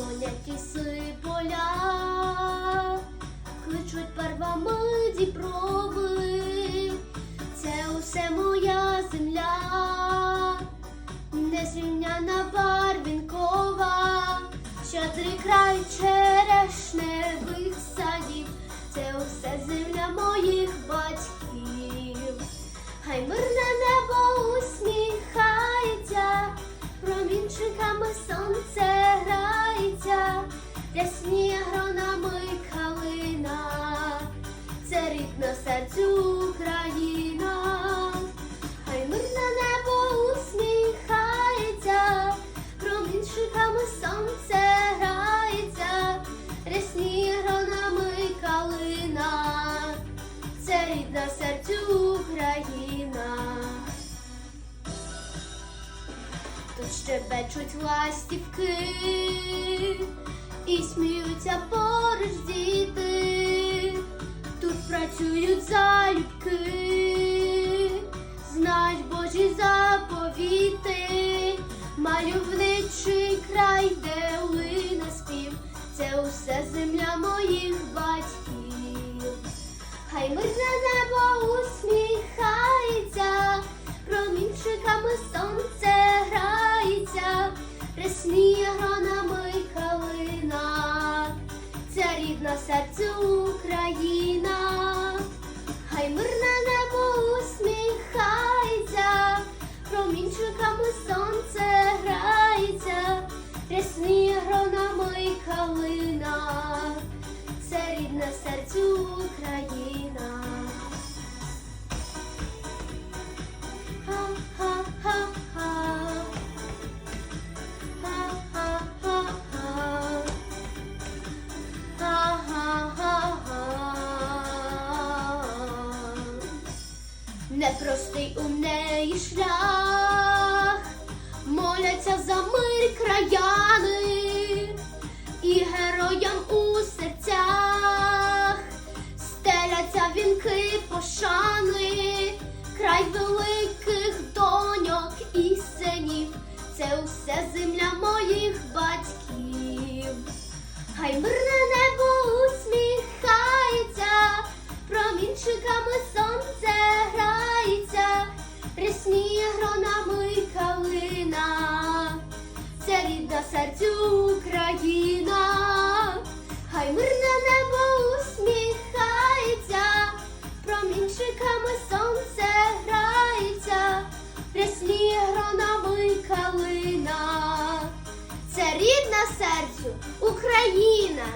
Шумлять ліси поля, кличуть парвами діброви, це усе моя земля, незрівняна барвінкова, щедрий край рясніє гронами калина, це рідна серцю Україна. Хай мирне небо усміхається, промінчиками сонце грається, рясніє гронами калина, це рідна серцю Україна. Тут щебечуть ластівки і сміються поруч діти. Тут працюють залюбки, знають Божі заповіти, мальовничий край, де лине спів, це усе земля моїх батьків. Хай мирне небо усміхається, промінчиками сонце грається, рясніє гронами рідна серцю Україна. Непростий у неї шлях, моляться за мир краяни і героям у серцях. Стеляться вінки пошани, край великих доньок і синів, це усе рясніє гронами калина, це рідна серцю Україна. Хай мирне небо усміхається, промінчиками сонце грається, рясніє гронами калина. Це рідна серцю Україна.